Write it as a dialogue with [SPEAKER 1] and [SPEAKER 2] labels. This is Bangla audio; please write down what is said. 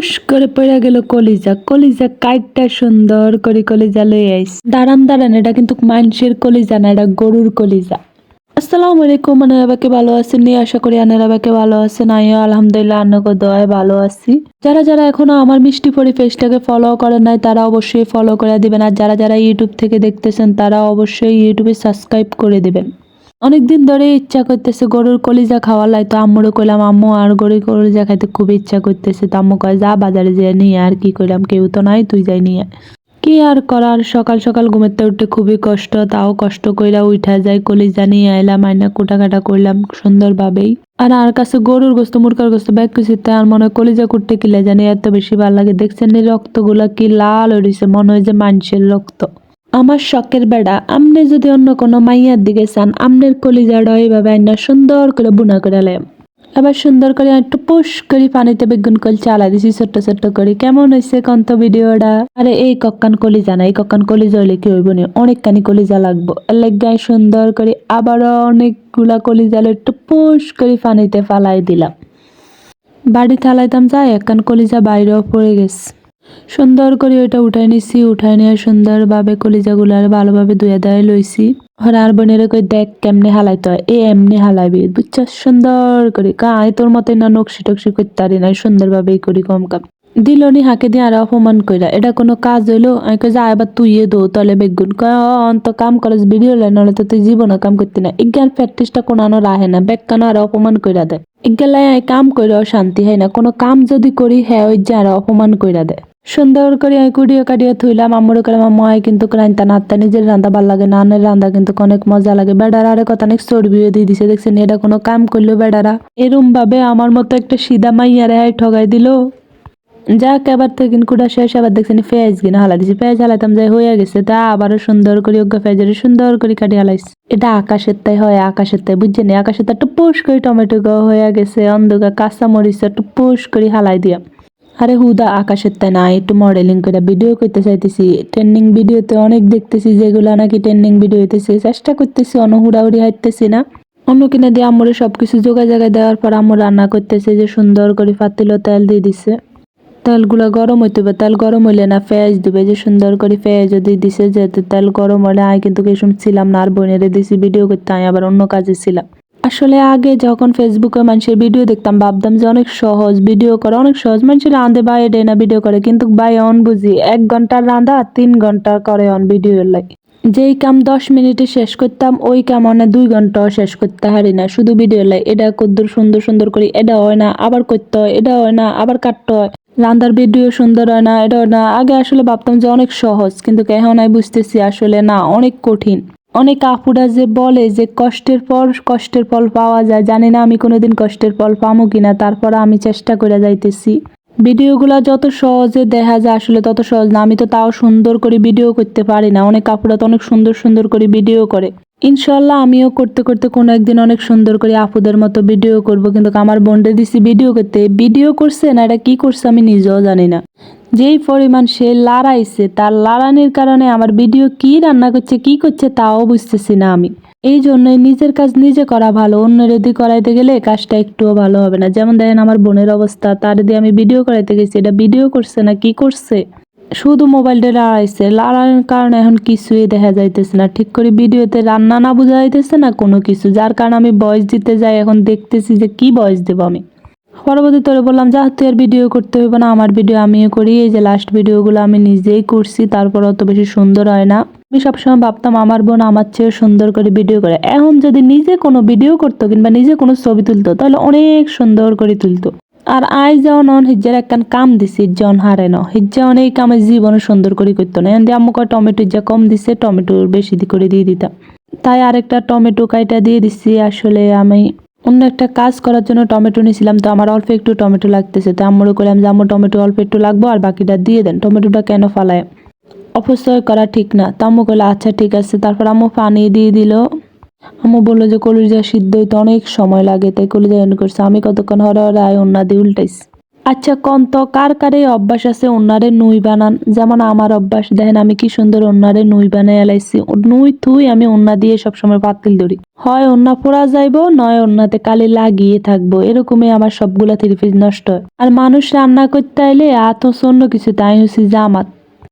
[SPEAKER 1] টুপুস করে পড়ে গেল কলিজা। কলিজা কাইটটা সুন্দর করে কলিজা লই আইস। দাঁড়ান দাঁড়ান, এটা কিন্তু মানুষের কলিজা না, এটা গরুর কলিজা। আসসালামু আলাইকুম আনারাবাকে ভালো আছেন? নিয়ে আশা করি আনারাবাকে ভালো আছেন। আমিও আলহামদুলিল্লাহ আন্নগো দয় ভালো আছি। যারা যারা এখনও আমার মিষ্টি পরি পেজটাকে ফলো করেন নাই, তারা অবশ্যই ফলো করে দিবেন। আর যারা যারা ইউটিউব থেকে দেখতেছেন, তারা অবশ্যই ইউটিউবে সাবস্ক্রাইব করে দিবেন। অনেকদিন ধরে ইচ্ছা করতেছে গরুর কলিজা খাওয়ার লাই তো আম্মুরও কইলাম, আম্মু, আর গরুর কলিজা খাইতে খুব ইচ্ছা করতেছে। তো আম্মু কয়, যা বাজারে যেয়ে নিয়ে আর কি করলাম কেউ তো নাই, তুই যাই নিয়ে কি আর করার, সকাল সকাল ঘুমেতে উঠতে খুবই কষ্ট, তাও কষ্ট কইরা উঠা যায়, কলিজা নিয়ে আইলাম, আইনা কুটাকাটা করলাম সুন্দরভাবেই। আর আর কাছে গরুর গোস্ত মুরকার গোস্ত ব্যাগ কিছুতে আর মনে হয় কলিজা করতে কিলে জানি এত বেশি ভালো লাগে। দেখছেন এই রক্তগুলা কি লাল হয়েছে মনে হয় যে মানুষের রক্ত। আমার শখের বেড়া, আমনে যদি অন্য কোনো মাইয়ার দিকে চান, আমনের কলিজাটা এইভাবে আইনা সুন্দর করে বুনা করে লেম এবার সুন্দর করে একটু পুশ করে পানিতে বেগুন কল চালা দিছি, ছোট্ট ছোট্ট করে। কেমন হয়েছে কন্ত ভিডিওটা? আরে এই কক্কান কলিজা না, এই কক্কান কলিজা হলে কি হইব নি? অনেকখানি কলিজা লাগবো। এর লাগায় সুন্দর করে আবারও অনেকগুলা কলিজা একটু পুশ করে পানিতে ফালাই দিলাম। বাড়ি থালাইতাম যাই একখান কলিজা বাইরেও পড়ে গেছে। সুন্দর করে ওইটা উঠাই নিছি উঠাই নিয়ে সুন্দরভাবে কলিজাগুলার ভালোভাবে ধুয়ে দেয় লইছি। আর বোনের কই দেখ কেমনে হালাইতে এ এমনি হালাইবি। বুঝছস সুন্দর করে। কাই তোর মতই না নকশি টকশি করতে পারি না সুন্দরভাবেই করি কম কাম। দিলনি হাঁকে দিয়ে আর অপমান কইরা এটা কোনো কাজ হইল? আমি কই যা এবার তুইয়ে দো তলে বেগুন। কয় "অ, অন্ত কাম করস ভিডিও লাই নলে তো তুই জীবনে কাম করতি না। ইজ্ঞান প্র্যাকটিসটা কোনানো রাহে না বেকানো আর অপমান কইরা দেয় ইজ্ঞালাই কাম কইরাও শান্তি হয় না। কোনো কাম যদি করি হ্যাঁ ওই যে আর অপমান কইরা দেয় সুন্দর করে কুড়িয়ে কাটিয়ে থইলাম আমরও করে আমার মায় কিন্তু রান্তা নাত্তা নিজের রান্না ভালো লাগে নানের রান্না কিন্তু অনেক মজা লাগে। বেড়ারা আরে কথা অনেক চর্বিও দিয়ে দিছে, দেখছেন, এটা কোনো কাম করল বেড়ারা। এরম ভাবে আমার মতো একটা সিধা মাইয়ারে ঠগাই দিলো। যাক, এবার তো কিন্তু কুড়া শেষ আবার দেখছেন পেঁয়াজ কিনা হালা দিছি। পেঁয়াজ হালাইতাম যাই হয়ে গেছে, তা আবারও সুন্দর করে অজ্ঞা পেঁয়াজের সুন্দর করে কাটি হালাইছি। এটা আকাশের তাই হয়, আকাশের তাই, বুঝছেন আকাশের তাই পুষ করে টমেটো হয়ে গেছে, অন্ধকার কাঁচা মরিচ একটু পুষ করে হালাই দিয়া। আরে হুদা, আকাশের তাই না একটু মডেলিং করে ভিডিও করতে চাইতেছি। ট্রেন্ডিং ভিডিওতে অনেক দেখতেছি, যেগুলা নাকি ট্রেন্ডিং ভিডিও হইতেছে চেষ্টা করতেছি, অন্য হুড়াহুড়ি হাঁটতেছি না। অন্য কিনা দিয়ে আমরে সবকিছু জোগা জায়গায় দেওয়ার পর আমর রান্না করতেছে যে সুন্দর করে পাতিল তেল দিয়ে দিছে। তেলগুলো গরম হইতে হবে, তেল গরম হইলে না পেঁয়াজ দিবে। যে সুন্দর করে পেঁয়াজ দিয়ে দিছে যেতে তেল গরম হলে আমি কিন্তু সময় ছিলাম না, আর বোনেরে দিছি ভিডিও করতে আমি আবার অন্য কাজে ছিলাম। আসলে আগে যখন ফেসবুকে মানুষের ভিডিও দেখতাম, ভাবতাম যে অনেক সহজ ভিডিও করে অনেক সহজ। মানুষের রাঁধে বাই ডে না ভিডিও করে, কিন্তু বাই অন বুঝি। এক ঘণ্টার রাঁধা, তিন ঘণ্টা করে অন ভিডিও লাগে। যেই কাম দশ মিনিটে শেষ করতাম, ওই কাম অনেক দুই ঘন্টাও শেষ করতে হারি না। শুধু ভিডিও লাই এটা কদ্দুর সুন্দর সুন্দর করে, এটা হয় না, আবার করতে হয়, এটা হয় না, আবার কাটতে হয়। রান্দার ভিডিও সুন্দর হয় না, এটা হয় না। আগে আসলে ভাবতাম যে অনেক সহজ, কিন্তু এখন আমি বুঝতেছি আসলে না, অনেক কঠিন। অনেক আপুরা যে বলে যে কষ্টের পর কষ্টের ফল পাওয়া যায়, জানি না আমি কোনোদিন কষ্টের ফল পামো কিনা তারপর আমি চেষ্টা করে যাইতেছি। ভিডিওগুলো যত সহজে দেখা যায় আসলে তত সহজ না, আমি তো তাও সুন্দর করে ভিডিও করতে পারি না। অনেক আপুরা তো অনেক সুন্দর সুন্দর করে ভিডিও করে। ইনশাল্লাহ আমিও করতে করতে কোনো একদিন অনেক সুন্দর করে আপুদের মতো ভিডিও করব, কিন্তু আমার বোনডে দিছি ভিডিও করতে। ভিডিও করছে না, এটা কি করছে আমি নিজেও জানি না। যেই পরিমাণ সে লাড়াইছে, তার লাড়ানির কারণে আমার ভিডিও কি রান্না করছে, কি করছে তাও বুঝতেছি না আমি। এই জন্যই নিজের কাজ নিজে করা ভালো, অন্যের যদি করাইতে গেলে কাজটা একটুও ভালো হবে না। যেমন দেখেন আমার বোনের অবস্থা, তার দিয়ে আমি ভিডিও করাইতে গেছি, এটা ভিডিও করছে না, কি করছে? শুধু মোবাইলটা লাড়াইছে লাড়ানোর কারণে এখন কিছুই দেখা যাইতেছে না। ঠিক করে ভিডিওতে রান্না না বোঝা যাইতেছে না কোনো কিছু, যার কারণে আমি ভয়েস দিতে যাই, এখন দেখতেছি যে কি ভয়েস দেবো আমি। পরবর্তী তোরে বললাম, যা, তুই আর ভিডিও করতে হইব না, আমার ভিডিও আমিও করি। এই যে লাস্ট ভিডিওগুলো আমি নিজেই করছি, তারপর অত বেশি সুন্দর হয় না। আমি সবসময় ভাবতাম, আমার বোন আমার চেয়ে সুন্দর করে ভিডিও করে। এখন যদি নিজে কোনো ভিডিও করতো কিংবা নিজে কোনো ছবি তুলতো, তাহলে অনেক সুন্দর করে তুলতো। আর আই যেমন অন হিজ্জার একখান কাম দিছি, জন হারে ন। হিজ্জা অনেক কামে জীবনে সুন্দর করে করতো না। এন্দি আম্মু কয়, টমেটো যা কম দিছে, টমেটো বেশি করে দিয়ে দিতাম। তাই আরেকটা টমেটো কাইটা দিয়ে দিছি। আসলে আমি অন্য একটা কাজ করার জন্য টমেটো নিয়েছিলাম তো আমার অল্প একটু টমেটো লাগতেছে। তো আম্মুরও করলাম যে, আম্মু, টমেটো অল্প একটু লাগবো আর বাকিটা দিয়ে দেন। টমেটোটা কেন ফালায়? অপচয় করা ঠিক না। তো আম্মু করল আচ্ছা ঠিক আছে। তারপর আম্মু পানি দিয়ে দিল। আম্মু বলল যে কলিজা সিদ্ধ হইতে অনেক সময় লাগে, তাই কলিজা এনে করছে। আমি কতক্ষণ হরে হরে আয় অন্য দিয়ে উল্টাইছি। আচ্ছা কন তো, কার কার অভ্যাস আছে? অন্যারে নুই বানান। যেমন আমার অভ্যাস, দেখেন আমি কি সুন্দর অন্যারে নুই বানাই এলাইছি নুই থুই আমি অন্যা দিয়ে সবসময় পাতিল ধরি। হয় অন্যা পোড়া যাইবো, নয় অন্যতে কালি লাগিয়ে থাকব। এরকমই আমার সবগুলা থ্রি নষ্ট হয়। আর মানুষ রান্না করতে আইলে আত অন্য কিছু, তাই হচ্ছে জামাত।